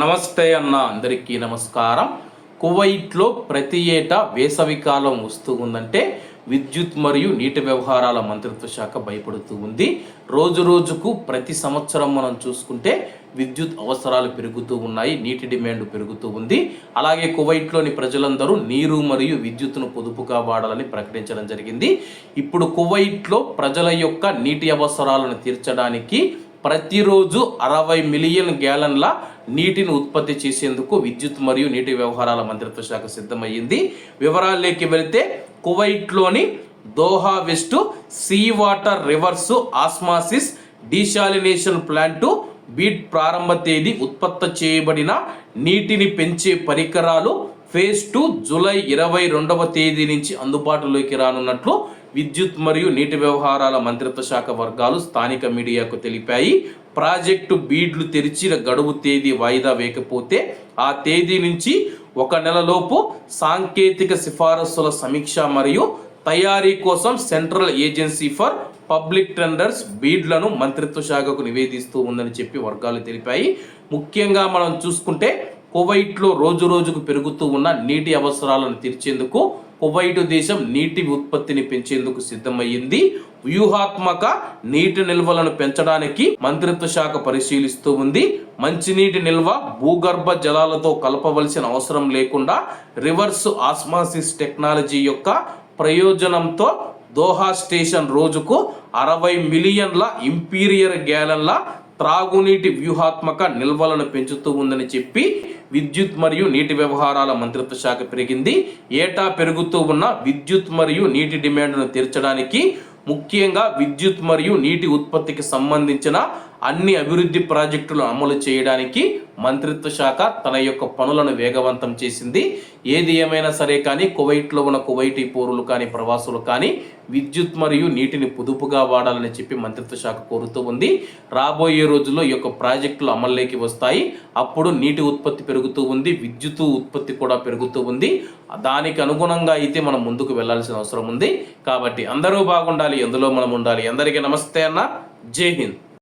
నమస్తే అన్న అందరికీ నమస్కారం. కువైట్లో ప్రతి ఏటా వేసవికాలం వస్తూ ఉందంటే విద్యుత్ మరియు నీటి వ్యవహారాల మంత్రిత్వ శాఖ భయపడుతూ ఉంది. రోజు రోజుకు ప్రతి సంవత్సరం మనం చూసుకుంటే విద్యుత్ అవసరాలు పెరుగుతూ ఉన్నాయి నీటి డిమాండ్ పెరుగుతూ ఉంది. అలాగే కువైట్లోని ప్రజలందరూ నీరు మరియు విద్యుత్తును పొదుపుగా వాడాలని ప్రకటించడం జరిగింది. ఇప్పుడు కువైట్లో ప్రజల యొక్క నీటి అవసరాలను తీర్చడానికి ప్రతిరోజు అరవై మిలియన్ గ్యాలన్ల నీటిని ఉత్పత్తి చేసేందుకు విద్యుత్ మరియు నీటి వ్యవహారాల మంత్రిత్వ శాఖ సిద్ధమయ్యింది. వివరాల్లోకి వెళితే కువైట్లోని Doha west sea water reverse osmosis desalination plant bid ప్రారంభ తేదీ ఉత్పత్తి చేయబడిన నీటిని పెంచే పరికరాలు ఫేజ్ టూ జూలై ఇరవై రెండవ తేదీ నుంచి అందుబాటులోకి రానున్నట్లు విద్యుత్ మరియు నీటి వ్యవహారాల మంత్రిత్వ శాఖ వర్గాలు స్థానిక మీడియాకు తెలిపాయి. ప్రాజెక్టు బీడ్లు తెరిచిన గడువు తేదీ వాయిదా వేయకపోతే ఆ తేదీ నుంచి ఒక నెలలోపు సాంకేతిక సిఫారసుల సమీక్ష మరియు తయారీ కోసం central agency for public tenders బీడ్లను మంత్రిత్వ శాఖకు నివేదిస్తూ ఉందని చెప్పి వర్గాలు తెలిపాయి. ముఖ్యంగా మనం చూసుకుంటే కువైట్లో రోజు రోజుకు పెరుగుతూ ఉన్న నీటి అవసరాలను తీర్చేందుకు కువైటు దేశం నీటి ఉత్పత్తిని పెంచేందుకు సిద్ధమయ్యింది. వ్యూహాత్మక నీటి నిల్వలను పెంచడానికి మంత్రిత్వ శాఖ పరిశీలిస్తూ ఉంది. మంచినీటి నిల్వ భూగర్భ జలాలతో కలపవలసిన అవసరం లేకుండా రివర్స్ ఆస్మాసిస్ టెక్నాలజీ యొక్క ప్రయోజనంతో దోహా స్టేషన్ రోజుకు అరవై మిలియన్ల ఇంపీరియర్ గ్యాలన్ల త్రాగునీటి వ్యూహాత్మక నిల్వలను పెంచుతూ ఉందని చెప్పి విద్యుత్ మరియు నీటి వ్యవహారాల మంత్రిత్వ శాఖ పెరిగింది. ఏటా పెరుగుతూ ఉన్న విద్యుత్ మరియు నీటి డిమాండ్ను తీర్చడానికి ముఖ్యంగా విద్యుత్ మరియు నీటి ఉత్పత్తికి సంబంధించిన అన్ని అభివృద్ధి ప్రాజెక్టులు అమలు చేయడానికి మంత్రిత్వ శాఖ తన యొక్క పనులను వేగవంతం చేసింది. ఏది ఏమైనా సరే కానీ కువైట్లో ఉన్న కువైటీ పౌరులు కానీ ప్రవాసులు కానీ విద్యుత్ మరియు నీటిని పొదుపుగా వాడాలని చెప్పి మంత్రిత్వ శాఖ కోరుతూ ఉంది. రాబోయే రోజుల్లో ఈ యొక్క ప్రాజెక్టులు అమల్లోకి వస్తాయి. అప్పుడు నీటి ఉత్పత్తి పెరుగుతూ ఉంది విద్యుత్ ఉత్పత్తి కూడా పెరుగుతూ ఉంది. దానికి అనుగుణంగా అయితే మనం ముందుకు వెళ్ళాల్సిన అవసరం ఉంది. కాబట్టి అందరూ బాగుండాలి ఎందులో మనం ఉండాలి? అందరికీ నమస్తే అన్న. జై హింద్.